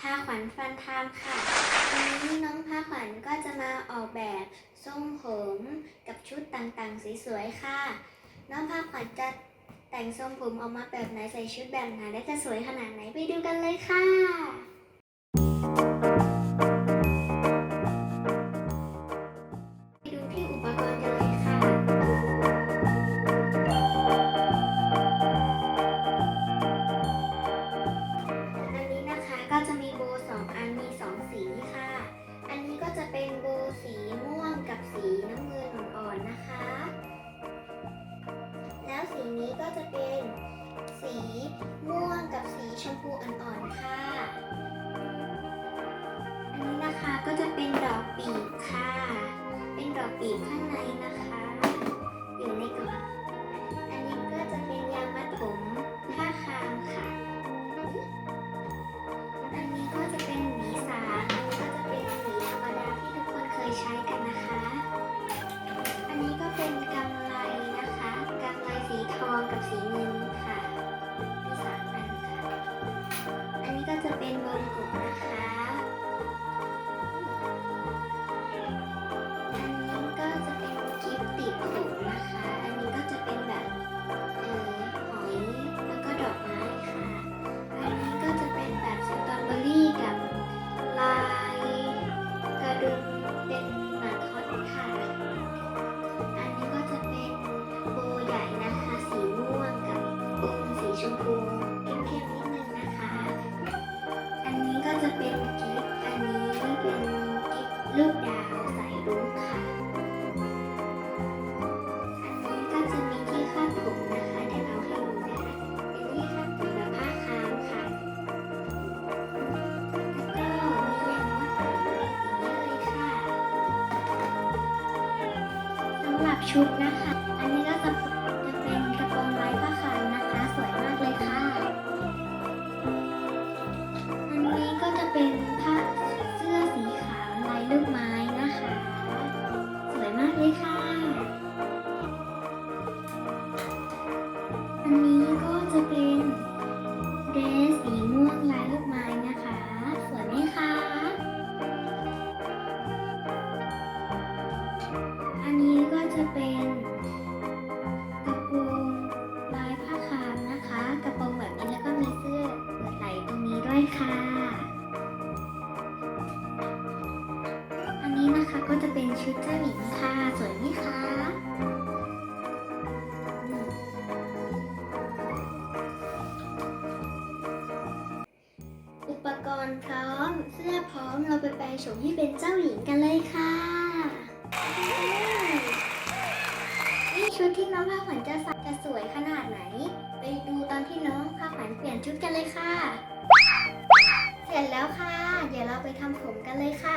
พาขวัญฟันทามค่ะ วันนี้น้องพาขวัญก็จะมาออกแบบทรงผมกับชุดต่างๆสวยๆค่ะ น้องพาขวัญจะแต่งทรงผมออกมาแบบไหนใส่ชุดแบบไหนและจะสวยขนาดไหนไปดูกันเลยค่ะ ม่วงกับสีชมพูอ่อนๆค่ะ อันนี้นะคะก็จะเป็นดอกปีกค่ะ เป็นดอกปีกข้างในนะคะ อยู่ในกล่องอันนี้ก็จะเป็นยางมัดผมผ้าคามค่ะ อันนี้ก็จะเป็นหวีสาอันนี้ก็จะเป็นหวีธรรมดาที่ทุกคนเคยใช้ เป็นวงกบนะคะอันนี้ก็จะเป็นกิฟติดผมนะคะ อันนี้ก็จะเป็นแบบเออหอยแล้วก็ดอกไม้ค่ะ อันนี้ก็จะเป็นแบบสตรอเบอรี่กับลายกระดุมเป็นหมากคอตค่ะ อันนี้ก็จะเป็นโบใหญ่นะคะ สีม่วงกับปมสีชมพูับชุดนะคะ อันนี้ก็จะจะเป็นกระโปรงลายผ้าคามนะคะ สวยมากเลยค่ะ อันนี้ก็จะเป็นผ้าเสื้อสีขาวลายลูกไม้นะคะ สวยมากเลยค่ะ อันนี้ก็จะเป็นเดรสสีม่วงลายลูกไม้ จะเป็นกระโปรงลายผ้าคามนะคะ กระโปรงแบบนี้แล้วก็มีเสื้อเปิดไหล่ตรงนี้ด้วยค่ะ อันนี้นะคะก็จะเป็นชุดเจ้าหญิงค่ะ สวยไหมคะอุปกรณ์พร้อม เสื้อพร้อมเราไปแปลงโฉมให้เป็นเจ้าหญิงกันเลยค่ะนี่ ชุดที่น้องผ้าขวัญจะใส่จะสวยขนาดไหน ไปดูตอนที่น้องผ้าขวัญเปลี่ยนชุดกันเลยค่ะ เสร็จแล้วค่ะ เดี๋ยวเราไปทำผมกันเลยค่ะ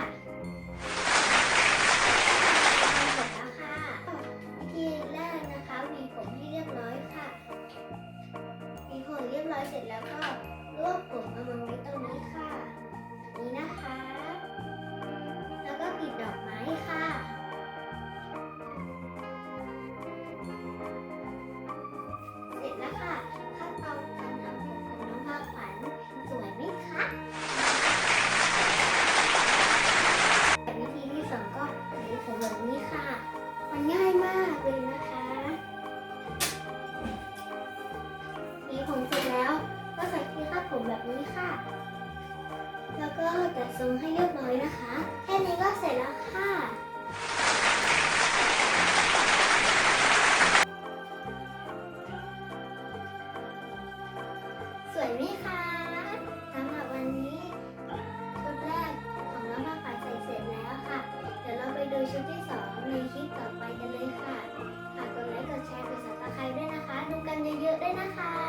ก็ตัดทรงให้เรียบร้อยนะคะ แค่นี้ก็เสร็จแล้วค่ะ สวยไหมคะสำหรับวันนี้ชุดแรกของน้องมาป่าใส่เสร็จแล้วค่ะ เดี๋ยวเราไปดูชุดที่สองในคลิปต่อไปกันเลยค่ะฝากกดไลค์กดแชร์กดซับสไครต์ด้วยนะคะ ดูกันเยอะๆด้วยนะคะ